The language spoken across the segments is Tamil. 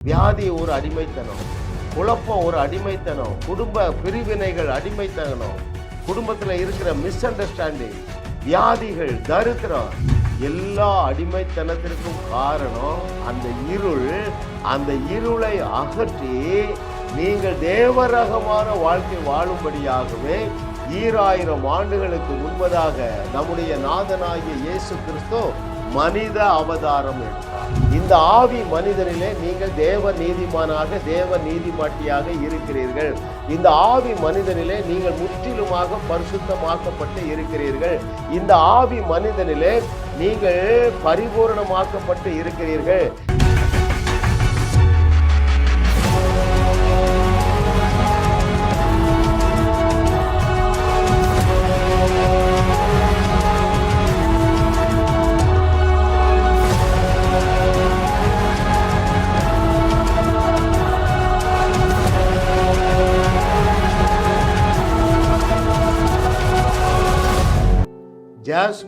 வியாதி ஒரு அடிமைத்தனம் குழப்பம் ஒரு அடிமைத்தனம் குடும்ப பிரிவினைகள் அடிமைத்தனம் குடும்பத்தில் இருக்கிற மிஸ் அண்டர்ஸ்டாண்டிங் வியாதிகள் தரித்திரம் எல்லா அடிமைத்தனத்திற்கும் காரணம் அந்த இருள் அந்த இருளை அகற்றி நீங்கள் தேவரகமான வாழ்க்கை வாழும்படியாகவே ஈராயிரம் ஆண்டுகளுக்கு முன்பதாக நம்முடைய நாதனாகிய இயேசு கிறிஸ்து மனித அவதாரம் எடுத்தார். இந்த ஆவி மனிதனிலே நீங்கள் தேவ நீதிமானாக தேவ நீதிமாட்டியாக இருக்கிறீர்கள். இந்த ஆவி மனிதனிலே நீங்கள் முற்றிலுமாக பரிசுத்தமாக்கப்பட்டு இருக்கிறீர்கள். இந்த ஆவி மனிதனிலே நீங்கள் பரிபூரணமாக்கப்பட்டு இருக்கிறீர்கள்.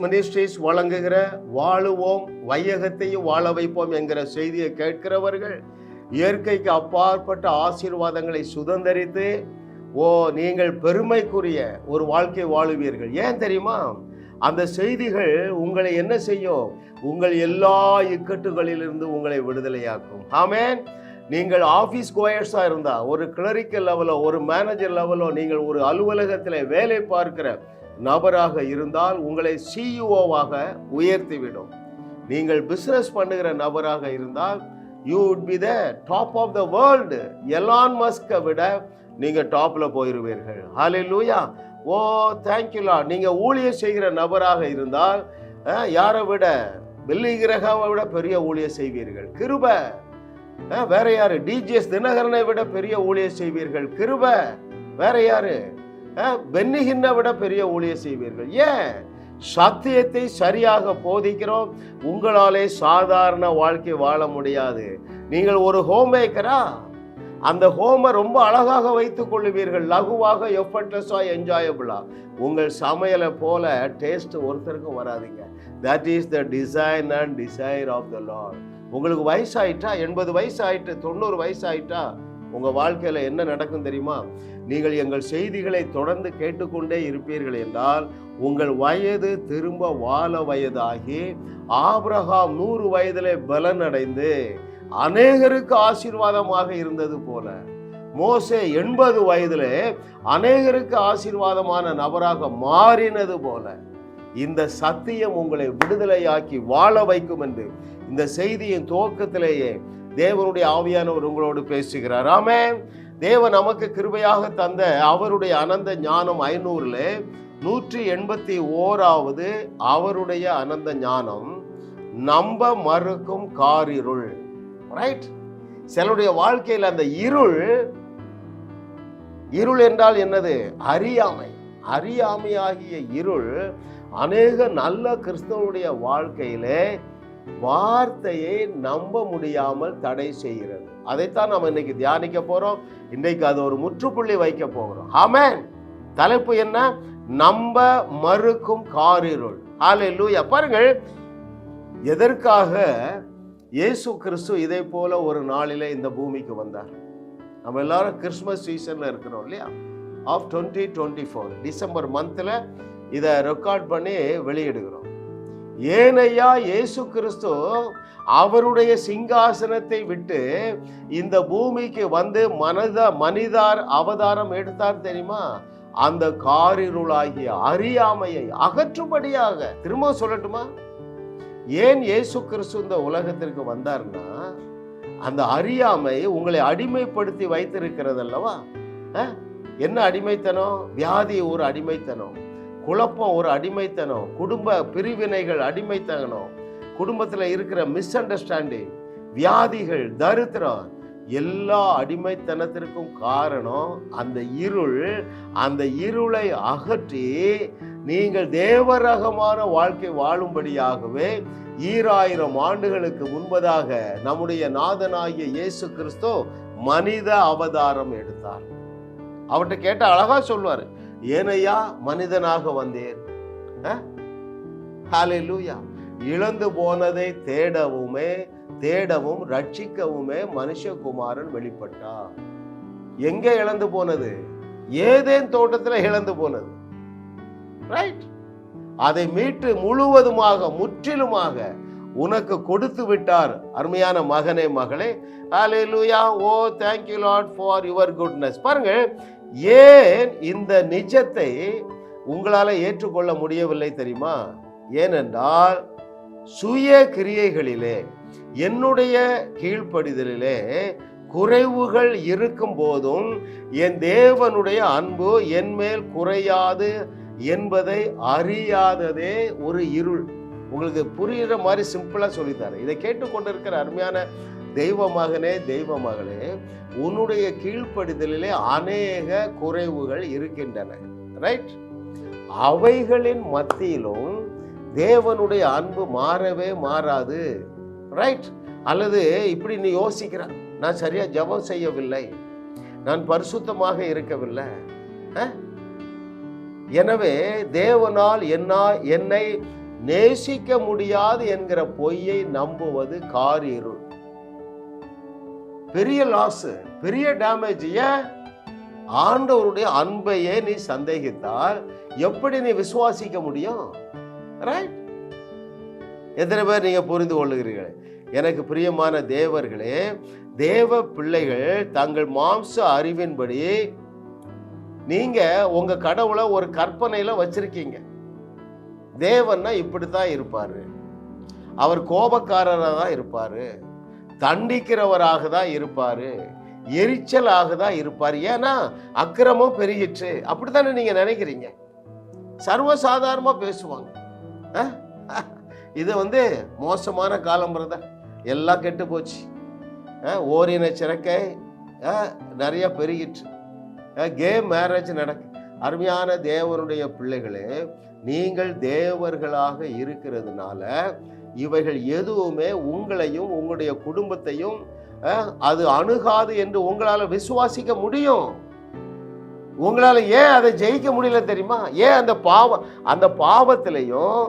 மினிஸ்ட்ரிஸ் வழங்குகிற வாழுவோம் வையகத்தையும் வாழ வைப்போம் என்கிற செய்தியை கேட்கிறவர்கள் இயற்கைக்கு அப்பாற்பட்ட ஆசீர்வாதங்களை சுதந்தரித்து ஓ நீங்கள் பெருமைக்குரிய ஒரு வாழ்க்கை வாழுவீர்கள். ஏன் தெரியுமா? அந்த செய்திகள் உங்களை என்ன செய்யும்? உங்கள் எல்லா இக்கட்டுகளிலிருந்து உங்களை விடுதலையாக்கும். ஆமேன். நீங்கள் ஆஃபீஸ் கோயர்ஸாக இருந்தால் ஒரு கிளரிக்கல் லெவலோ ஒரு மேனேஜர் லெவலோ நீங்கள் ஒரு அலுவலகத்தில் வேலை பார்க்கிற நபராக இருந்தால் உங்களை சிஇஓவாக உயர்த்திவிடும். நீங்கள் பிஸ்னஸ் பண்ணுகிற நபராக இருந்தால் you would be the top of the world Elon மஸ்கை விட நீங்கள் டாப்பில் போயிடுவீர்கள் ஹாலே லூயா ஓ தேங்க்யூலா நீங்கள் ஊழியர் செய்கிற நபராக இருந்தால் யாரை விட? வெள்ளி கிரகாவை விட பெரிய ஊழியர் செய்வீர்கள். கிருப. வேற யாரு? டிஜிஎஸ் தினகரனை விட பெரிய ஊழியர் செய்வீர்கள். கிருப. வேற யாரு? பென்னிகின்னை விட பெரிய ஊழியர் செய்வீர்கள். ஏன்? சத்தியத்தை சரியாக போதிக்கிறோம். உங்களாலே சாதாரண வாழ்க்கை வாழ முடியாது. நீங்கள் ஒரு ஹோம் மேக்கரா அந்த ஹோமை ரொம்ப அழகாக வைத்துக் கொள்ளுவீர்கள். லகுவாக எஃபர்ட்லெஸ்ஸாக என்ஜாயபிளா உங்கள் சமையலை போல டேஸ்ட் ஒருத்தருக்கும் வராதுங்க. That is the design and desire of the lord உங்களுக்கு வயசாயிட்டா எண்பது வயசு ஆயிட்டு தொண்ணூறு வயசு ஆயிட்டா உங்கள் வாழ்க்கையில் என்ன நடக்கும் தெரியுமா? நீங்கள் எங்கள் செய்திகளை தொடர்ந்து கேட்டுக்கொண்டே இருப்பீர்கள் என்றால் உங்கள் வயது திரும்ப வாழ வயதாகி ஆப்ரஹாம் நூறு வயதிலே பலன் அடைந்து அநேகருக்கு ஆசீர்வாதமாக இருந்தது போல மோசே எண்பது வயதிலே அநேகருக்கு ஆசீர்வாதமான நபராக மாறினது போல இந்த சத்தியம் உங்களை விடுதலையாக்கி வாழ வைக்கும் என்று இந்த செய்தியின் துவக்கத்திலேயே தேவனுடைய ஆவியானவர் உங்களோடு பேசுகிறார். ஆமே தேவன் நமக்கு கிருபையாக தந்த அவருடைய அனந்த ஞானம் ஐநூறுல நூற்றி எண்பத்தி ஓராவது அவருடைய அனந்த ஞானம் நம்ப மறுக்கும் காரிருள். ரைட் சிலருடைய வாழ்க்கையில் அந்த இருள் இருள் என்றால் என்னது? அறியாமை. அறியாமையாகிய இருள் அநேக நல்ல கிறிஸ்தவனுடைய வாழ்க்கையிலே வார்த்தையை நம்ப முடியாமல் தடை செய்கிறது. அதைத்தான் நம்ம இன்னைக்கு தியானிக்க போகிறோம் இன்னைக்கு அது ஒரு முற்றுப்புள்ளி வைக்க போகிறோம். ஆமேன். தலைப்பு என்ன? நம்ப மறுக்கும் காரிருள். ஆலை லூயா பாருங்கள். எதற்காக இயேசு கிறிஸ்து இதை போல ஒரு நாளில் இந்த பூமிக்கு வந்தார்? நம்ம எல்லாரும் கிறிஸ்மஸ் சீசன்ல இருக்கிறோம் இல்லையா? Of twenty twenty four December மந்தில் இதை ரெக்கார்ட் பண்ணி வெளியிடுகிறோம். ஏனையா இயேசு கிறிஸ்து அவருடைய சிங்காசனத்தை விட்டு இந்த பூமிக்கு வந்து மனித மனிதார் அவதாரம் எடுத்தார் தெரியுமா? அந்த காரிருளாகிய அறியாமையை அகற்றும்படியாக. திரும்ப சொல்லட்டுமா? ஏன் இயேசு கிறிஸ்து இந்த உலகத்திற்கு வந்தார்னா அந்த அறியாமை உங்களை அடிமைப்படுத்தி வைத்திருக்கிறது அல்லவா என்ன அடிமைத்தனம்? வியாதி ஒரு அடிமைத்தனம். குழப்பம் ஒரு அடிமைத்தனம் குடும்ப பிரிவினைகள் அடிமைத்தனம் குடும்பத்தில் இருக்கிற மிஸ் அண்டர்ஸ்டாண்டிங் வியாதிகள் தரித்திரம் எல்லா அடிமைத்தனத்திற்கும் காரணம் அந்த இருள். அந்த இருளை அகற்றி நீங்கள் தேவரகமான வாழ்க்கை வாழும்படியாகவே ஈராயிரம் ஆண்டுகளுக்கு முன்பதாக நம்முடைய நாதனாகிய இயேசு கிறிஸ்து மனித அவதாரம் எடுத்தார். அவர்கிட்ட கேட்ட அழகா சொல்வார். ஏனையா மனிதனாக வந்தேன் ஹalleluya. இழந்து போனதை தேடவுமே தேடவும் ரட்சிக்கவுமே மனுஷகுமாரன் வெளிப்பட்டார். எங்க இழந்து போனது? ஏதேன் தோட்டத்துல இழந்து போனது. ரைட் அதை மீட்டு முழுவதுமாக முற்றிலுமாக உனக்கு கொடுத்து விட்டார் அருமையான மகனே மகளே. ஹalleluya ஓ thank you lot for your goodness goodness. பாருங்க ஏன் இந்த நிஜத்தை உங்களால் ஏற்றுக்கொள்ள முடியவில்லை தெரியுமா? ஏனென்றால் சுய கிரியைகளிலே என்னுடைய கீழ்ப்படிதலிலே குறைவுகள் இருக்கும் போதும் என் தேவனுடைய அன்பு என் மேல் குறையாது என்பதை அறியாததே ஒரு இருள். உங்களுக்கு புரிகிற மாதிரி சிம்பிளாக சொல்லித்தாரு இதை கேட்டுக்கொண்டிருக்கிற அருமையான தெய்வ மகனே தெய்வ மகளே உன்னுடைய கீழ்ப்படிதலிலே அநேக குறைவுகள் இருக்கின்றன. ரைட் அவைகளின் மத்தியிலும் தேவனுடைய அன்பு மாறவே மாறாது. ரைட் அல்லது இப்படி நீ யோசிக்கிற நான் சரியாக ஜெபம் செய்யவில்லை நான் பரிசுத்தமாக இருக்கவில்லை எனவே தேவனால் என்ன என்னை நேசிக்க முடியாது என்கிற பொய்யை நம்புவது காரிருள் பெரிய லாஸ் பெரிய டேமேஜ் ஏன் ஆண்டவருடைய அன்பையே நீ சந்தேகித்தால் எப்படி நீ விசுவாசிக்க முடியும்? ரைட் எத்தனை பேர் நீங்கள் புரிந்து கொள்ளுகிறீர்கள்? எனக்கு பிரியமான தேவர்களே தேவ பிள்ளைகள் தங்கள் மாம்ச அறிவின்படி நீங்க உங்க கடவுளை ஒரு கற்பனையில வச்சிருக்கீங்க. தேவன்னா இப்படித்தான் இருப்பாரு. அவர் கோபக்காரராக தான் இருப்பாரு. தண்டிக்கிறவராக தான் இருப்பார். எரிச்சலாக தான் இருப்பார். ஏன்னா அக்கிரமம் பெருகிற்று அப்படி தானே நீங்கள் நினைக்கிறீங்க? சர்வசாதாரணமாக பேசுவாங்க. இது வந்து மோசமான காலம் பிரதர். எல்லாம் கெட்டு போச்சு. ஓரின சிறக்கை நிறையா பெருகிற்று கே மேரேஜ் நடக்கு. அருமையான தேவனுடைய பிள்ளைகளே நீங்கள் தேவர்களாக இருக்கிறதுனால இவைகள் எதுவுமே உங்களையும் உங்களுடைய குடும்பத்தையும் அது அணுகாது என்று உங்களால் விசுவாசிக்க முடியும். உங்களால் ஏன் அதை ஜெயிக்க முடியல தெரியுமா? ஏன் அந்த பாவம் அந்த பாவத்திலையும்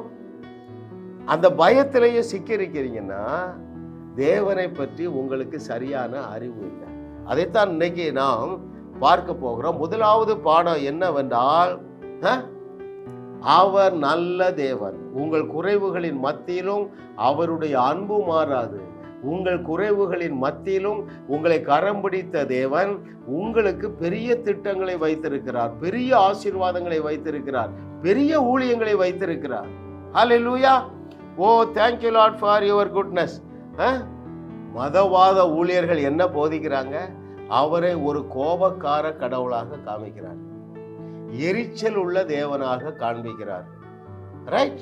அந்த பயத்திலையும் சிக்கியிருக்கிறீங்கன்னா தேவனை பற்றி உங்களுக்கு சரியான அறிவு இல்லை. அதைத்தான் இன்னைக்கு நாம் பார்க்க போகிறோம். முதலாவது பாடம் என்னவென்றால் அவர் நல்ல தேவன். உங்கள் குறைவுகளின் மத்தியிலும் அவருடைய அன்பு மாறாது. உங்கள் குறைவுகளின் மத்தியிலும் உங்களை கரம் பிடித்த தேவன் உங்களுக்கு பெரிய திட்டங்களை வைத்திருக்கிறார். பெரிய ஆசீர்வாதங்களை வைத்திருக்கிறார். பெரிய ஊழியங்களை வைத்திருக்கிறார். ஹalleluya ஓ thank you lot for your goodness மதவாத ஊழியர்கள் என்ன போதிக்கிறாங்க? அவரை ஒரு கோபக்கார கடவுளாக காமிக்கிறார். எரிச்சல் உள்ள தேவனாக காண்பிக்கிறார். ரைட்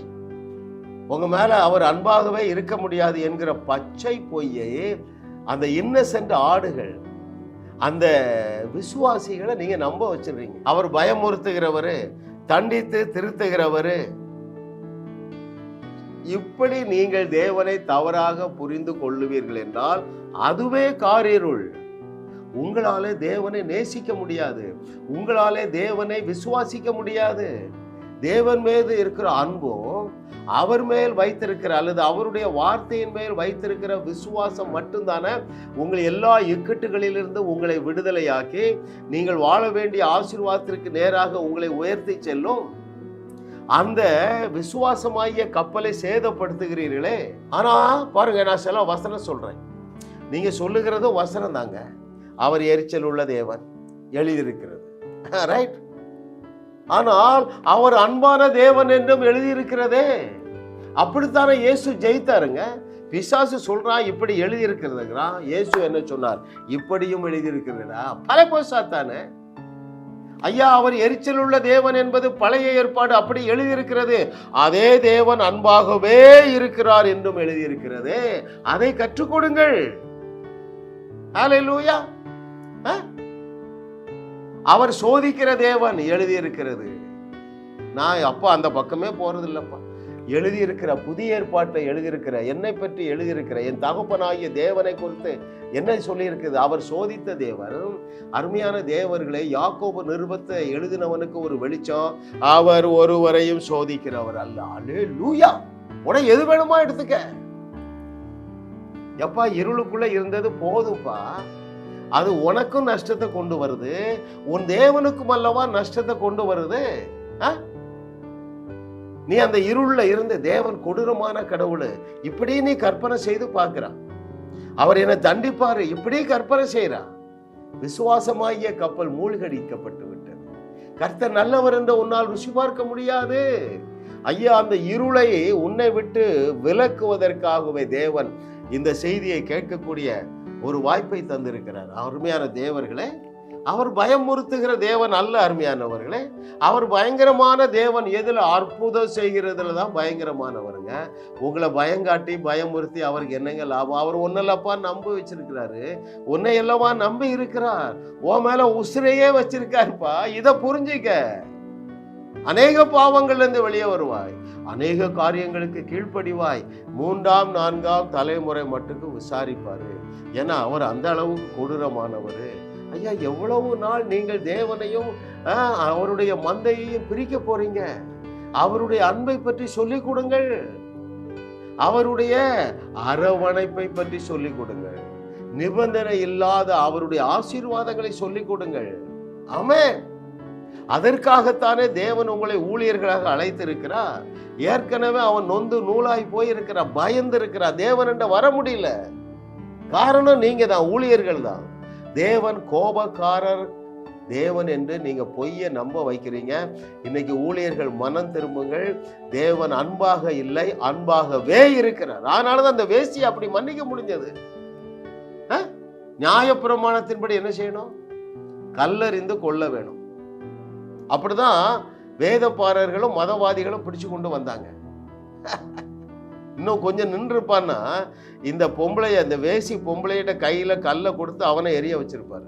உங்க மேல அவர் அன்பாகவே இருக்க முடியாது என்கிற பச்சை பொய்யை அந்த இன்னசென்ட் ஆடுகள் அந்த விசுவாசிகளை நீங்க நம்ப வச்சிடுறீங்க அவர் பயமுறுத்துகிறவர் தண்டித்து திருத்துகிறவர். இப்படி நீங்கள் தேவனை தவறாக புரிந்து கொள்ளுவீர்கள் என்றால் அதுவே காரிருள். உங்களாலே தேவனை நேசிக்க முடியாது. உங்களாலே தேவனை விசுவாசிக்க முடியாது. தேவன் மீது இருக்கிற அன்போ அவர் மேல் வைத்திருக்கிற அல்லது அவருடைய வார்த்தையின் மேல் வைத்திருக்கிற விசுவாசம் மட்டும்தானே உங்களை எல்லா இக்கட்டுகளிலிருந்து உங்களை விடுதலையாக்கி நீங்கள் வாழ வேண்டிய ஆசீர்வாதத்திற்கு நேராக உங்களை உயர்த்தி செல்லும். அந்த விசுவாசமாகிய கப்பலை சேதப்படுத்துகிறீர்களே. ஆனா பாருங்க நான் சில வசனம் சொல்றேன். நீங்க சொல்லுகிறதும் வசனம் தாங்க அவர் எரிச்சல் உள்ள தேவன் எழுதியிருக்கிறது. ரைட் ஆனால் அவர் அன்பான தேவன் என்றும் எழுதியிருக்கிறதே. அப்படித்தானே இயேசு ஜெயித்தாருங்க? பிசாசு சொல்றான் இப்படி எழுதியிருக்கிறதுங்கிறான் இயேசு என்ன சொன்னார்? இப்படியும் எழுதியிருக்கிறதா பல போசாத்தானே ஐயா அவர் எரிச்சல் உள்ள தேவன் என்பது பழைய ஏற்பாடு அப்படி எழுதியிருக்கிறது. அதே தேவன் அன்பாகவே இருக்கிறார் என்றும் எழுதியிருக்கிறது. அதை கற்றுக் கொடுங்கள். ஹalleluya அவர் சோதிக்கிற தேவன் எழுதியிருக்கிறது. நான் அப்பா அந்த பக்கமே போறது இல்லப்பா எழுதியிருக்கிற புதிய ஏற்பாட்டை எழுதியிருக்கிற என்னை பற்றி எழுதியிருக்கிற என் தகப்பனாகிய தேவனை குறித்து என்ன சொல்லியிருக்குது அவர் சோதித்த தேவன் அருமையான தேவர்களை யாக்கோபு நிருபத்தை எழுதினவனுக்கு ஒரு வெளிச்சம் அவர் ஒருவரையும் சோதிக்கிறவர் அல்ல. அலே லூயா உனக்கு எது வேணுமா எடுத்துக்க. எப்பா இருளுக்குள்ள இருந்தது போதும்ப்பா அது உனக்கும் நஷ்டத்தை கொண்டு வருது உன் தேவனுக்கும் அல்லவா நஷ்டத்தை கொண்டு வருது ஆ? நீ அந்த இருள்ல இருந்து தேவன் கொடூரமான கடவுள் இப்படி நீ கற்பனை செய்து பார்க்கிறான் அவர் என்னை தண்டிப்பாரு இப்படி கற்பனை செய்யறான் விசுவாசமாகிய கப்பல் மூழ்கடிக்கப்பட்டு விட்டது. கர்த்தர் நல்லவர் என்ற உன்னால் ருசி பார்க்க முடியாது. ஐயா அந்த இருளை உன்னை விட்டு விலக்குவதற்காகவே தேவன் இந்த செய்தியை கேட்கக்கூடிய ஒரு வாய்ப்பை தந்திருக்கிறார். அருமையான தேவர்களே அவர் பயமுறுத்துகிற தேவன் அல்ல அருமையானவர்களே. அவர் பயங்கரமான தேவன் எதில் அற்புதம் செய்கிறதுல தான் பயங்கரமானவருங்க. உங்களை பயங்காட்டி பயமுறுத்தி அவருக்கு என்னங்க லாபம்? அவர் ஒன்னல்லப்பா நம்ப வச்சிருக்கிறாரு. உன்னை அல்லவா நம்பி இருக்கிறார். உன் மேல உசிரையே வச்சிருக்காருப்பா. இதை புரிஞ்சுக்க. அநேக பாவங்கள்லேருந்து வெளியே வருவாய். அநேக காரியங்களுக்கு கீழ்ப்படிவாய். மூன்றாம் நான்காம் தலைமுறை மட்டுக்கு விசாரிப்பாரு. ஏன்னா அவர் அந்த அளவுக்கு கொடூரமானவர். ஐயா எவ்வளவு நாள் நீங்கள் தேவனையும் ஆ, அவருடைய மந்தையையும் பிரிக்க போறீங்க? அவருடைய அன்பை பற்றி சொல்லிக் கொடுங்கள். அவருடைய அரவணைப்பை பற்றி சொல்லிக் கொடுங்கள். நிபந்தனை இல்லாத அவருடைய ஆசீர்வாதங்களை சொல்லிக் கொடுங்கள். ஆமே அதற்காகத்தானே தேவன் உங்களை ஊழியர்களாக அழைத்திருக்கிறார். ஏற்கனவே அவன் நொந்து நூலாய் போயிருக்கிறான் பயந்து இருக்கிறான் தேவன் என்ற வர முடியல. காரணம் நீங்க தான் ஊழியர்கள் தான். தேவன் கோபக்காரர் தேவன் என்று நீங்க பொய்யை நம்ப வைக்கிறீங்க. இன்னைக்கு ஊழியர்கள் மனம் திரும்புங்கள். தேவன் அன்பாக இல்லை அன்பாகவே இருக்கிறார். அதனாலதான் அந்த வேசியை அப்படி மன்னிக்க முடிஞ்சது. நியாயப்பிரமாணத்தின்படி என்ன செய்யணும்? கல்லறிந்து கொள்ள வேணும். அப்படிதான் வேதப்பாரர்களும் மதவாதிகளும் பிடிச்சு கொண்டு வந்தாங்க. இன்னும் கொஞ்சம் நின்றுருப்பான்னா இந்த பொம்பளைய இந்த வேசி பொம்பளையிட்ட கையில் கல்லை கொடுத்து அவனை எரிய வச்சிருப்பாரு.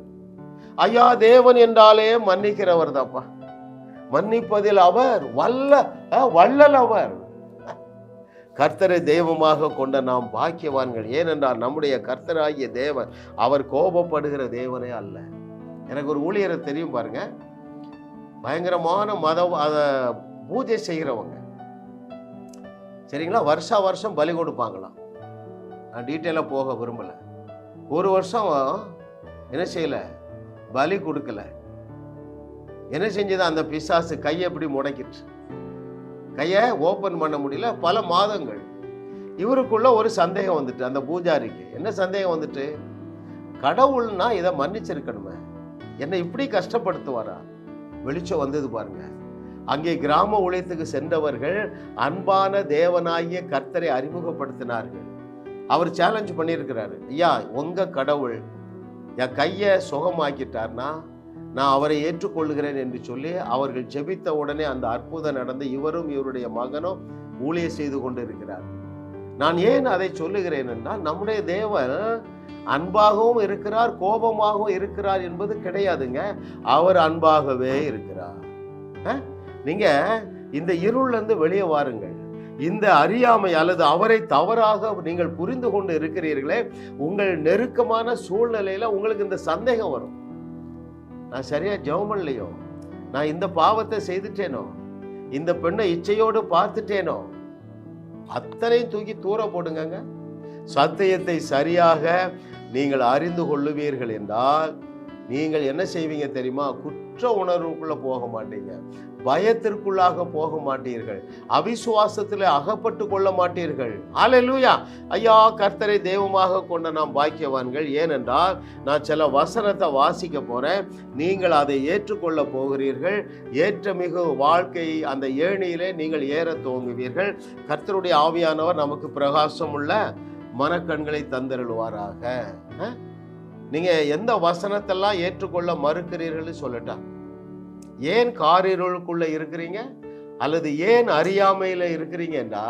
ஐயா தேவன் என்றாலே மன்னிக்கிறவர் தான்ப்பா மன்னிப்பதில் அவர் வல்ல வள்ளல் அவர். கர்த்தரை தெய்வமாக கொண்ட நாம் பாக்கியவான்கள். ஏனென்றால் நம்முடைய கர்த்தராகிய தேவன் அவர் கோபப்படுகிற தேவனே அல்ல. எனக்கு ஒரு ஊழியரை தெரியும் பாருங்க. பயங்கரமான மத பூஜை செய்கிறவங்க. சரிங்களா? வருஷா வருஷம் பலி கொடுப்பாங்களாம். நான் டீட்டெயிலாக போக விரும்பலை. ஒரு வருஷம் என்ன செய்யல? பலி கொடுக்கல. என்ன செஞ்சது? அந்த பிசாசு கையை எப்படி முடக்கிட்டு கையை ஓப்பன் பண்ண முடியல. பல மாதங்கள். இவருக்குள்ள ஒரு சந்தேகம் வந்துட்டு அந்த பூஜாரிக்கு. என்ன சந்தேகம் வந்துட்டு? கடவுள்னா இதை மன்னிச்சிருக்கணுமே. என்னை இப்படி கஷ்டப்படுத்துவாரா? வெளிச்சம் வந்தது பாருங்க. அங்கே கிராம ஊழியத்துக்கு சென்றவர்கள் அன்பான தேவனாகிய கர்த்தரை அறிமுகப்படுத்தினார்கள். அவர் சேலஞ்ச் பண்ணியிருக்கிறாரு. ஐயா உங்க கடவுள் என் கையை சுகமாக்கிட்டார்னா நான் அவரை ஏற்றுக்கொள்கிறேன் என்று சொல்லி அவர்கள் ஜெபித்த உடனே அந்த அற்புதம் நடந்து இவரும் இவருடைய மகனும் ஊழிய செய்து கொண்டிருக்கிறார். நான் ஏன் அதை சொல்லுகிறேன் என்றால் நம்முடைய தேவன் அன்பாகவும் இருக்கிறார் கோபமாகவும் இருக்கிறார் என்பது கிடையாதுங்க. அவர் அன்பாகவே இருக்கிறார். நீங்கள் நீங்க இந்த இருள்ல இருந்து வெளியே வாருங்கள். இந்த அறியாமை அல்லது அவரை தவறாக நீங்கள் புரிந்து கொண்டு இருக்கிறீர்களே உங்கள் நெருக்கமான சூழ்நிலையில உங்களுக்கு இந்த சந்தேகம் வரும். நான் சரியா ஜெபம் நான் இந்த பாவத்தை செய்துட்டேனோ? இந்த பெண்ணை இச்சையோடு பார்த்துட்டேனோ? அத்தனையும் தூக்கி தூர போடுங்கங்க. சத்தியத்தை சரியாக நீங்கள் அறிந்து கொள்ளுவீர்கள் என்றால் நீங்கள் என்ன செய்வீங்க தெரியுமா? குற்ற குற்ற உணர்வுக்குள்ள போக மாட்டீங்க. பயத்திற்குள்ளாக போக மாட்டீர்கள். அவிசுவாசத்தில் அகப்பட்டு கொள்ள மாட்டீர்கள். அல்லேலூயா ஐயா கர்த்தரை தெய்வமாக கொண்ட நாம் பாக்கியவான்கள். ஏனென்றால் நான் சில வசனத்தை வாசிக்க போறேன். நீங்கள் அதை ஏற்றுக்கொள்ள போகிறீர்கள். ஏற்ற மிகு வாழ்க்கை அந்த ஏணியிலே நீங்கள் ஏற துவங்குவீர்கள். கர்த்தருடைய ஆவியானவர் நமக்கு பிரகாசம் உள்ள மனக்கண்களை தந்தருள்வாராக. நீங்கள் எந்த வசனத்தெல்லாம் ஏற்றுக்கொள்ள மறுக்கிறீர்கள் சொல்லட்டா? ஏன் காரிருளுக்குள்ள இருக்கிறீங்க? அல்லது ஏன் அறியாமையில் இருக்கிறீங்கன்னா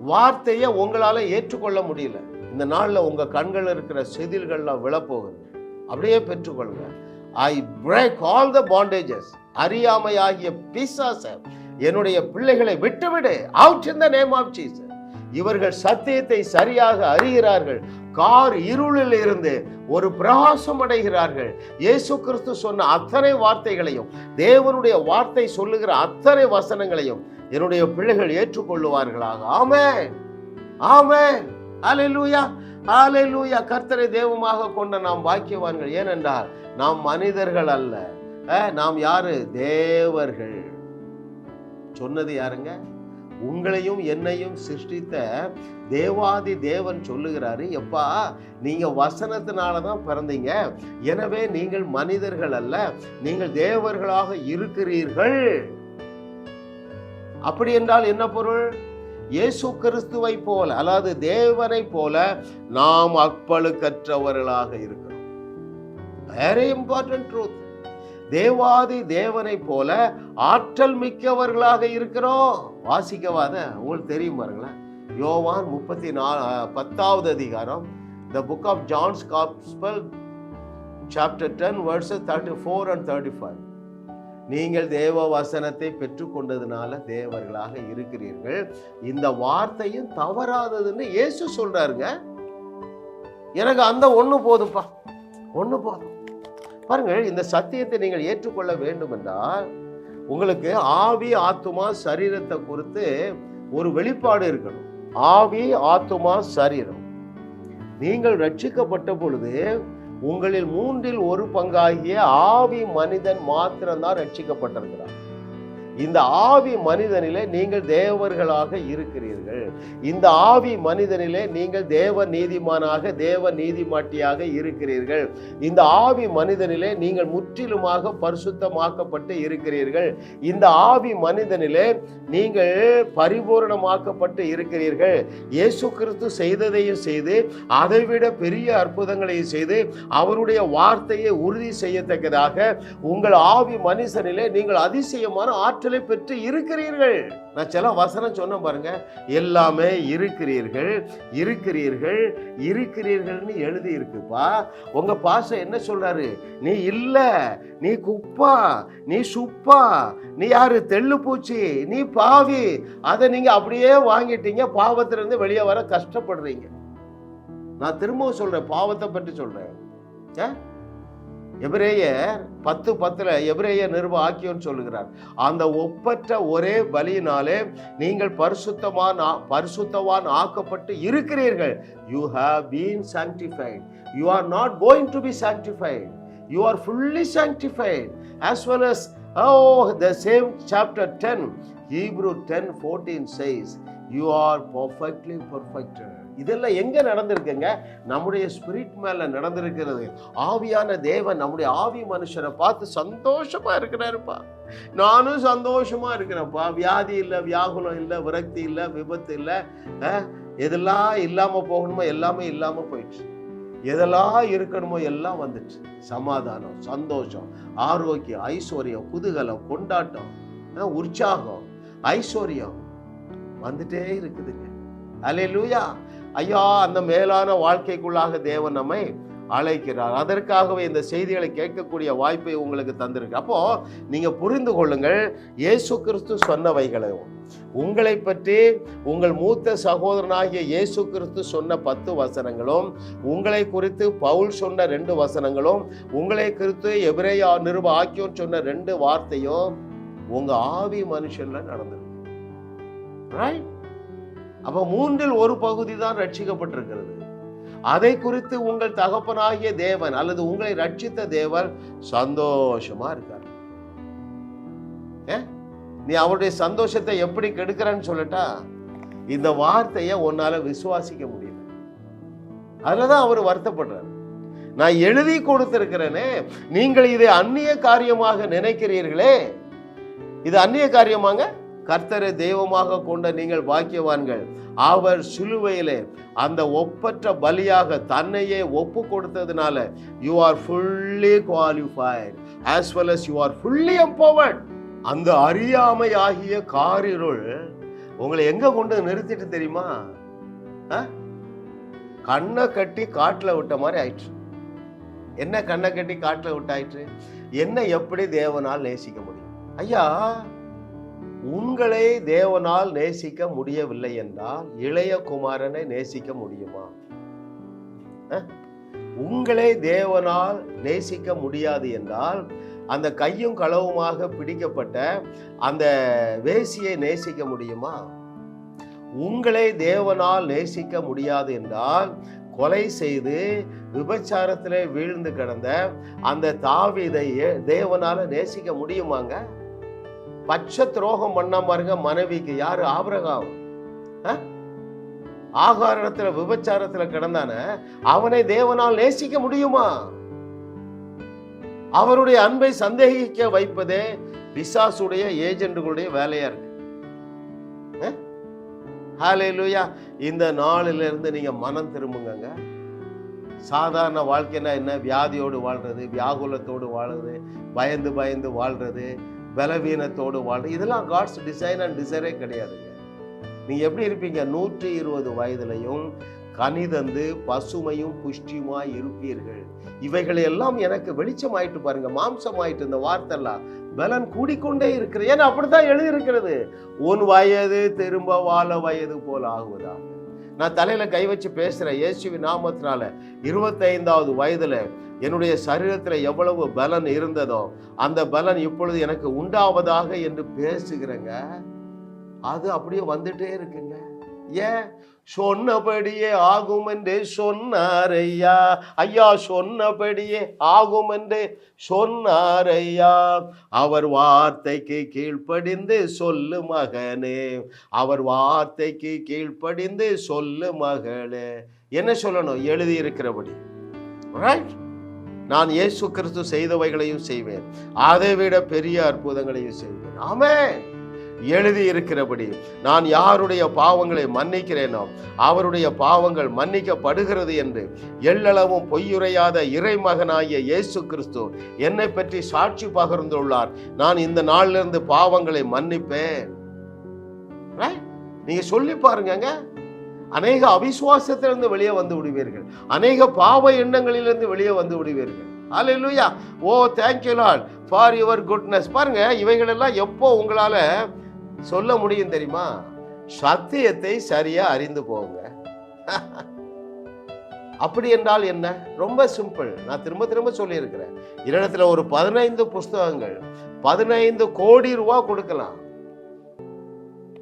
வார்த்தையை உங்களால் ஏற்றுக்கொள்ள முடியல. இந்த நாளில் உங்கள் கண்கள் இருக்கிற செதில்கள்லாம் விழப்போகுது. அப்படியே பெற்றுக்கொள்ளுங்க. I break all the bandages அறியாமை ஆகிய பிசாச என்னுடைய பிள்ளைகளை விட்டுவிடு. Out in the name of Jesus இவர்கள் சத்தியத்தை சரியாக அறிகிறார்கள். கார் இருளில் இருந்து ஒரு பிரகாசம் அடைகிறார்கள். இயேசு கிறிஸ்து சொன்ன அத்தனை வார்த்தைகளையும் தேவனுடைய வார்த்தை சொல்லுகிற அத்தனை வசனங்களையும் என்னுடைய பிள்ளைகள் ஏற்றுக்கொள்ளுவார்களாக. ஆமென். ஆமென். ஹalleluya. லூயா கர்த்தரை தெய்வமாக கொண்ட நாம் பாக்கியவான்கள். ஏனென்றால் நாம் மனிதர்கள் அல்ல. நாம் யாரு? தேவர்கள். சொன்னது யாருங்க? உங்களையும் என்னையும் சிருஷ்டித்த தேவாதி தேவன் சொல்லுகிறாரு எப்பா நீங்க வசனத்தினால தான் பிறந்தீங்க. எனவே நீங்கள் மனிதர்கள் அல்ல நீங்கள் தேவர்களாக இருக்கிறீர்கள். அப்படி என்றால் என்ன பொருள்? இயேசு கிறிஸ்துவை போல அதாவது தேவனை போல நாம் அக்பழுக்கற்றவர்களாக இருக்கிறோம். வெரி இம்பார்ட்டன்ட் ட்ரூத் தேவாதி தேவனை போல ஆற்றல் மிக்கவர்களாக இருக்கிறோம். வாசிக்கவாத உங்களுக்கு தெரியும் பாருங்களேன். யோவான் முப்பத்தி நாலு பத்தாவது அதிகாரம். The book of John's gospel chapter ten verses thirty four and thirty five நீங்கள் தேவ வசனத்தை பெற்றுக்கொண்டதுனால தேவர்களாக இருக்கிறீர்கள். இந்த வார்த்தையும் தவறாததுன்னு இயேசு சொல்றாருங்க. எனக்கு அந்த ஒன்று போதும்ப்பா. ஒன்று போதும். பாருங்கள் இந்த சத்தியத்தை நீங்கள் ஏற்றுக்கொள்ள வேண்டும் என்றால் உங்களுக்கு ஆவி ஆத்துமா சரீரத்தை குறித்து ஒரு வெளிப்பாடு இருக்கணும். ஆவி ஆத்துமா சரீரம். நீங்கள் ரட்சிக்கப்பட்ட பொழுது உங்களில் மூன்றில் ஒரு பங்காகிய ஆவி மனிதன் மாத்திரம்தான் ரட்சிக்கப்பட்டிருக்கிறார். இந்த ஆவி மனிதனிலே நீங்கள் தேவர்களாக இருக்கிறீர்கள். இந்த ஆவி மனிதனிலே நீங்கள் தேவ நீதிமானாக தேவ நீதிமாட்டியாக இருக்கிறீர்கள். இந்த ஆவி மனிதனிலே நீங்கள் முற்றிலுமாக பரிசுத்தமாக்கப்பட்டு இருக்கிறீர்கள். இந்த ஆவி மனிதனிலே நீங்கள் பரிபூரணமாக்கப்பட்டு இருக்கிறீர்கள். இயேசு கிறிஸ்து செய்ததையும் செய்து அதைவிட பெரிய அற்புதங்களையும் செய்து அவருடைய வார்த்தையை உறுதி செய்யத்தக்கதாக உங்கள் ஆவி மனிதனிலே நீங்கள் அதிசயமான ஆற்றலை பெற்று இருக்கிறீர்கள். நான் சில வசனம் சொன்னேன் பாருங்க. எல்லாமே இருக்கிறீர்கள் இருக்கிறீர்கள் இருக்கிறீர்கள்னு எழுதி இருக்குப்பா உங்க பாச என்ன சொல்றாரு? நீ இல்ல நீ குப்பா நீ சுப்பா நீ யாரு? தெள்ளு பூச்சி நீ பாவி. அதை நீங்க அப்படியே வாங்கிட்டீங்க பாவத்திலிருந்து வெளியே வர கஷ்டப்படுறீங்க. நான் திரும்பவும் சொல்றேன் பாவத்தை பற்றி சொல்றேன். ஏ? எபிரேயர் பத்து பத்துல எபிரேய நிருப ஆக்கியோன்னு சொல்லுகிறார். அந்த ஒப்பற்ற ஒரே வழியினாலே நீங்கள் பரிசுத்தமான பரிசுத்தவான் ஆக்கப்பட்டு இருக்கிறீர்கள். You have been sanctified you are not going to be sanctified you are fully sanctified as well as oh the same chapter ten Hebrew ten fourteen says you are perfectly perfected இதெல்லாம் எங்க நடந்திருக்குங்க? நம்முடைய ஸ்பிரிட் மேல நடந்திருக்கிறது. ஆவியான தேவன் நம்முடைய ஆவி மனுஷனை பார்த்து சந்தோஷமா இருக்கிறாருப்பா. நானும் சந்தோஷமா இருக்கிறேன்ப்பா. வியாதி இல்லை வியாகுலம் இல்லை விரக்தி இல்லை விபத்து இல்லை எதெல்லாம் இல்லாம போகணுமோ எல்லாமே இல்லாம போயிடுச்சு. எதெல்லாம் இருக்கணுமோ எல்லாம் வந்துச்சு. சமாதானம் சந்தோஷம் ஆரோக்கியம் ஐஸ்வர்யம் குதூகலம் கொண்டாட்டம் உற்சாகம் ஐஸ்வர்யம் வந்துட்டே இருக்குதுங்க. அல்லேலூயா ஐயா அந்த மேலான வாழ்க்கைக்குள்ளாக தேவன் நம்மை அழைக்கிறார். அதற்காகவே இந்த செய்திகளை கேட்கக்கூடிய வாய்ப்பை உங்களுக்கு தந்திருக்கு. அப்போ நீங்க புரிந்து கொள்ளுங்கள் இயேசு கிறிஸ்து சொன்னவைகளையும் உங்களை பற்றி உங்கள் மூத்த சகோதரனாகிய இயேசு கிறிஸ்து சொன்ன பத்து வசனங்களும் உங்களை குறித்து பவுல் சொன்ன ரெண்டு வசனங்களும் உங்களை குறித்து எபிரேயா நிருப ஆக்கியோர் சொன்ன ரெண்டு வார்த்தையும் உங்க ஆவி மனுஷன்ல நடந்திருக்கு. ரைட் அப்போ மூன்றில் ஒரு பகுதி தான் ரட்சிக்கப்பட்டிருக்கிறது. அதை குறித்து உங்கள் தகப்பனாகிய தேவன் அல்லது உங்களை ரட்சித்த தேவன் சந்தோஷமா இருக்கார். ஏ? நீ அவருடைய சந்தோஷத்தை எப்படி கெடுக்கிறன்னு சொல்லட்டா? இந்த வார்த்தையை உன்னால விசுவாசிக்க முடியல. அதுலதான் அவர் வருத்தப்படுறார். நான் எழுதி கொடுத்திருக்கிறேனே நீங்கள் இதை அந்நிய காரியமாக நினைக்கிறீர்களே. இது அந்நிய காரியமாங்க? கர்த்தரை தெய்வமாக கொண்ட நீங்கள் பாக்கியவான்கள். அவர் சிலுவையிலே அந்த ஒப்பற்ற பலியாக தன்னையே ஒப்பு கொடுத்ததுனால you are fully qualified as well as you are fully empowered அந்த அறியாமை ஆகிய காரிருள் உங்களை எங்க கொண்டு நிறுத்திட்டு தெரியுமா? ஆ? கண்ணை கட்டி காட்டில் விட்ட மாதிரி ஆயிற்று. என்ன கண்ணை கட்டி காட்டில் விட்டாயிற்று? என்ன எப்படி தேவனால் நேசிக்க முடியும்? ஐயா உங்களை தேவனால் நேசிக்க முடியவில்லை என்றால் இளைய குமாரனை நேசிக்க முடியுமா? உங்களை தேவனால் நேசிக்க முடியாது என்றால் அந்த கையும் களவுமாக பிடிக்கப்பட்ட அந்த வேசியை நேசிக்க முடியுமா? உங்களை தேவனால் நேசிக்க முடியாது என்றால் கொலை செய்து விபச்சாரத்திலே வீழ்ந்து கிடந்த அந்த தாவிதை தேவனால் தேவனால நேசிக்க முடியுமாங்க? பச்சை துரோகம் பண்ண பாருங்க மனைவிக்கு. யாரு? ஆபிரகாம். ஆகாரத்துல விபச்சாரத்துல கிடந்தான அவனை தேவனால் நேசிக்க முடியுமா? அவருடைய அன்பை சந்தேகிக்க வைப்பதே பிசாசுடைய ஏஜென்ட்டுகளுடைய வேலையா இருக்கு. ஹalleluya. இந்த நாளில இருந்து நீங்க மனம் திரும்புங்க சாதாரண வாழ்க்கைனா என்ன? வியாதியோடு வாழ்றது வியாகுலத்தோடு வாழ்றது பயந்து பயந்து வாழ்றது பலவீனத்தோடு வாழ்ற இதெல்லாம் காட்ஸ் டிசைன் அண்ட் டிசைரே கிடையாதுங்க. நீங்கள் எப்படி இருப்பீங்க? நூற்றி இருபது வயதுலையும் கனிதந்து பசுமையும் புஷ்டியுமாய் இருப்பீர்கள். இவைகளை எல்லாம் எனக்கு வெளிச்சமாயிட்டு பாருங்க. மாம்சமாயிட்டு இந்த வார்த்தைலாம் பலன் கூடிக்கொண்டே இருக்கிறது. ஏன்னா அப்படித்தான் எழுதியிருக்கிறது. உன் வயது திரும்ப வாழ வயது போல ஆகுவதா நான் தலையில கை வச்சு பேசுறேன். இயேசுவி நாமத்தினால இருபத்தைந்தாவது வயதுல என்னுடைய சரீரத்தில் எவ்வளவு பலன் இருந்ததோ அந்த பலன் இப்பொழுது எனக்கு உண்டாவதாக என்று பேசுகிறேங்க. அது அப்படியே வந்துட்டே இருக்குங்க. ஏன்? சொன்னபடியே ஆகும் என்று சொன்னார் ஐயா ஐயா சொன்னபடியே ஆகும் என்று சொன்னார் ஐயா அவர் வார்த்தைக்கு கீழ்ப்படிந்து சொல்லு மகனே. அவர் வார்த்தைக்கு கீழ்ப்படிந்து சொல்லு மகளே. என்ன சொல்லணும்? எழுதி இருக்கிறபடி நான் இயேசு கிறிஸ்து செய்தவைகளையும் செய்வேன். அதை விட பெரிய அற்புதங்களையும் செய்வேன். ஆமே எழுதி இருக்கிறபடி நான் யாருடைய பாவங்களை மன்னிக்கிறேனோ அவருடைய பாவங்கள் மன்னிக்கப்படுகிறது என்று எள்ளளவும் பொய்யுரையாத இறைமகனாகிய இயேசு கிறிஸ்து என்னை பற்றி சாட்சி பகிர்ந்துள்ளார். நான் இந்த நாளிலிருந்து பாவங்களை மன்னிப்பேன். நீங்க சொல்லி பாருங்கங்க அநேக அவிசுவாசத்திலிருந்து வெளியே வந்து விடுவீர்கள். அநேக பாவ எண்ணங்களிலிருந்து வெளியே வந்து விடுவீர்கள். அல்லா ஓ thank you lot for your goodness பாருங்க இவைகளெல்லாம் எப்போ உங்களால் சொல்ல முடியும் தெரியுமா? சத்தியத்தை சரியாக அறிந்து போங்க. அப்படி என்றால் என்ன? ரொம்ப சிம்பிள் நான் திரும்ப திரும்ப சொல்லியிருக்கிறேன். இரண்டத்தில் ஒரு பதினைந்து புஸ்தகங்கள் பதினைந்து கோடி ரூபா கொடுக்கலாம்.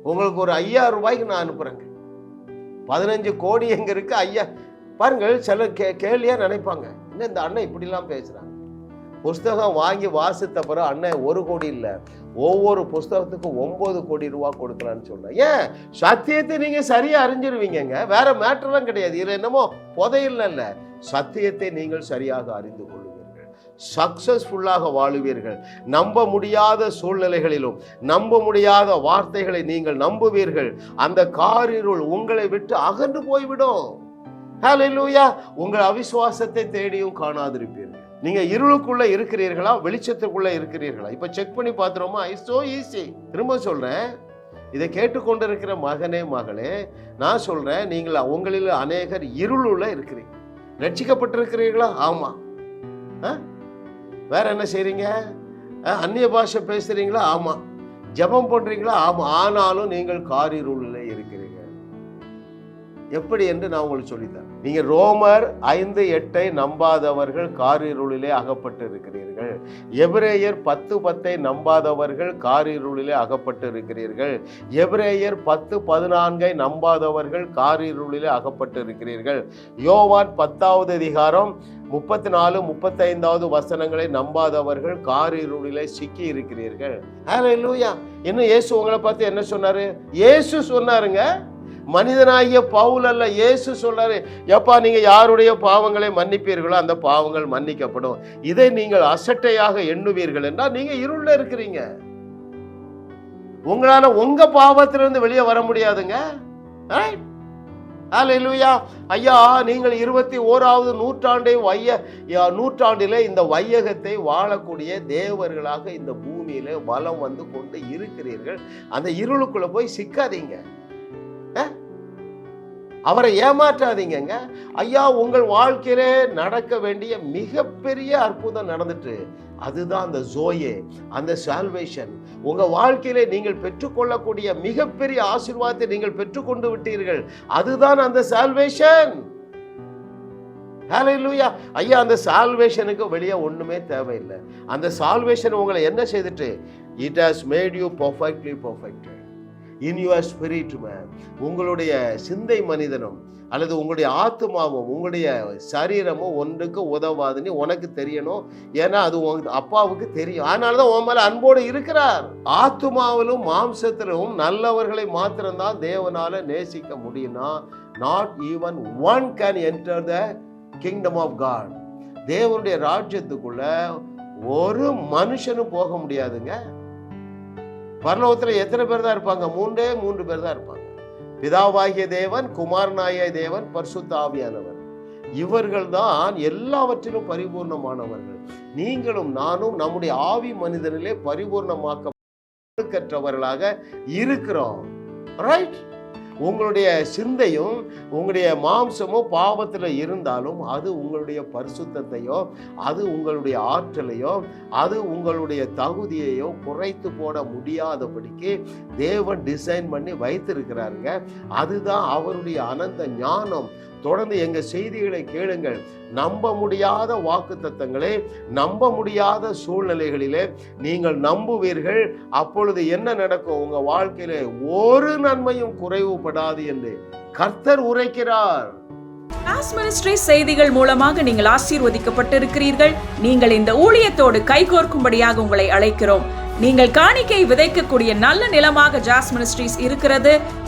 உங்களுக்கு ஒரு ஐயாயிரம் ரூபாய்க்கு நான் அனுப்புகிறேங்க பதினஞ்சு கோடி எங்க இருக்கு? ஐயா பாருங்கள் சில கே கேள்வியா நினைப்பாங்க. என்ன இந்த அண்ணன் இப்படிலாம் பேசுறாங்க புஸ்தகம் வாங்கி வாசித்த பிறகு அண்ணன் ஒரு கோடி இல்லை. ஒவ்வொரு புஸ்தகத்துக்கும் ஒன்பது கோடி ரூபா கொடுக்கலான்னு சொன்னேன் ஏன்? சத்தியத்தை நீங்க சரியா அறிஞ்சிருவீங்கங்க. வேற மேட்டர்லாம் கிடையாது. இதுல என்னமோ புதையில் இல்லை சத்தியத்தை நீங்கள் சரியாக அறிந்து கொள்ளுங்கள். சக்சஸ்ஃபுல்லாக வாழுவீர்கள். நம்ப முடியாத சூழ்நிலைகளிலும் நம்ப முடியாத வார்த்தைகளை நீங்கள் நம்புவீர்கள். அந்த காரிருள் உங்களை விட்டு அகன்று போய்விடும். ஹalleluya உங்கள் அவிசுவாசத்தை தேடியும் காணாதிருப்பீர்கள். நீங்க இருளுக்குள்ள இருக்கிறீர்களா? வெளிச்சத்துக்குள்ள இருக்கிறீர்களா? இப்ப செக் பண்ணி பார்த்துருமா இட்ஸ் சோ ஈஸி திரும்ப சொல்றேன். இதை கேட்டுக்கொண்டிருக்கிற மகனே மகளே நான் சொல்றேன் நீங்கள் உங்களில் அநேகர் இருளுள்ள இருக்கிறீங்க ரட்சிக்கப்பட்டிருக்கிறீர்களா? ஆமா. ஆ? வேற என்ன செய்றீங்க? அந்நிய பாஷை பேசுறீங்களா? ஆமா. ஜெபம் பண்றீங்களா? ஆமா. ஆனாலும் நீங்கள் காரிருளில் இருக்கிறீங்க. எப்படி என்று நான் உங்களுக்கு சொல்லித்தரேன். நீங்க ரோமர் ஐந்து எட்டை நம்பாதவர்கள் காரிருளிலே அகப்பட்டு இருக்கிறீர்கள் எபிரேயர் பத்து பத்தை நம்பாதவர்கள் காரிருளிலே அகப்பட்டு இருக்கிறீர்கள் எபிரேயர் பத்து பதினான்கை நம்பாதவர்கள் காரிருளிலே அகப்பட்டு இருக்கிறீர்கள் யோவான் பத்தாவது அதிகாரம் முப்பத்தி நாலு முப்பத்தைந்தாவது வசனங்களை நம்பாதவர்கள் காரிருளிலே சிக்கி இருக்கிறீர்கள். லூயா இன்னும் இயேசு உங்களை பார்த்து என்ன சொன்னாரு? இயேசு சொன்னாருங்க. மனிதனாகிய பவுல் அல்ல இயேசு சொல்றாரு எப்பா நீங்க யாருடைய பாவங்களை மன்னிப்பீர்களோ அந்த பாவங்கள் மன்னிக்கப்படும். இதை நீங்கள் அசட்டையாக எண்ணுவீர்கள் என்றால் நீங்க இருள இருக்கிறீங்க. உங்களால உங்க பாவத்திலிருந்து வெளியே வர முடியாதுங்க. ஆலையிலுயா ஐயா நீங்கள் இருபத்தி ஓராவது நூற்றாண்டை வைய நூற்றாண்டில் நூற்றாண்டிலே இந்த வையகத்தை வாழக்கூடிய தேவர்களாக இந்த பூமியில வலம் வந்து கொண்டு இருக்கிறீர்கள். அந்த இருளுக்குள்ள போய் சிக்காதீங்க. அஹ்? அவரை ஏமாற்றாதீங்கங்க. ஐயா உங்கள் வாழ்க்கையிலே நடக்க வேண்டிய மிகப்பெரிய அற்புதம் நடந்துட்டு அதுதான் அந்த ஜோயே அந்த சால்வேஷன் உங்கள் வாழ்க்கையிலே நீங்கள் பெற்றுக்கொள்ளக்கூடிய மிகப்பெரிய ஆசீர்வாதத்தை நீங்கள் பெற்றுக்கொண்டு விட்டீர்கள். அதுதான் அந்த சால்வேஷன் ஹalleluya ஐயா அந்த சால்வேஷனுக்கு வெளியே ஒன்றுமே தேவையில்லை. அந்த சால்வேஷன் உங்களை என்ன செய்துட்டு? It has made you perfectly perfect in your spirit man உங்களுடைய சிந்தை மனிதனும் அல்லது உங்களுடைய ஆத்மாவும் உங்களுடைய சரீரமும் ஒன்றுக்கு உதவாதுன்னு உனக்கு தெரியணும். ஏன்னா அது உங்க அப்பாவுக்கு தெரியும். அதனால தான் உன் மேலே அன்போடு இருக்கிறார். ஆத்மாவிலும் மாம்சத்திலும் நல்லவர்களை மாத்திரம்தான் தேவனால நேசிக்க முடியும்னா not even one can enter the kingdom of God தேவனுடைய ராஜ்யத்துக்குள்ள ஒரு மனுஷனும் போக முடியாதுங்க. பரலோகத்தில் எத்தனை பேர் தான் இருப்பாங்க? மூன்றே மூன்று பேர் தான் இருப்பாங்க. பிதாவாகிய தேவன் குமாரனாகிய தேவன் பரிசுத்த ஆவியானவர். இவர்கள் தான் எல்லாவற்றிலும் பரிபூர்ணமானவர்கள். நீங்களும் நானும் நம்முடைய ஆவி மனிதனிலே பரிபூர்ணமாக்க கற்றவர்களாக இருக்கிறோம். ரைட் உங்களுடைய சிந்தையும் உங்களுடைய மாம்சமும் பாவத்தில் இருந்தாலும் அது உங்களுடைய பரிசுத்தத்தையோ அது உங்களுடைய ஆற்றலையோ அது உங்களுடைய தகுதியையோ குறைத்து போட முடியாதபடிக்கு தேவன் டிசைன் பண்ணி வைத்திருக்கிறாருங்க. அதுதான் அவருடைய அனந்த ஞானம். தொடர்ந்து எங்க செய்திகளை கேளுங்கள். நம்ப முடியாத வாக்கு தத்தங்களை நம்ப முடியாத சூழ்நிலைகளிலே நீங்கள் நம்புவீர்கள். அப்பொழுது என்ன நடக்கும்? உங்க வாழ்க்கையில ஒரு நன்மையும் குறைவுபடாது என்று கர்த்தர் உரைக்கிறார். மினிஸ்ட்ரி செய்திகள் மூலமாக நீங்கள் ஆசீர்வதிக்கப்பட்டிருக்கிறீர்கள். நீங்கள் இந்த ஊழியத்தோடு கைகோர்க்கும்படியாக உங்களை அழைக்கிறோம். நீங்கள் காணிக்கை விதைக்கக்கூடிய நல்ல நிலமாக ஜாஸ் மினிஸ்ட்ரீஸ் இருக்கிறது.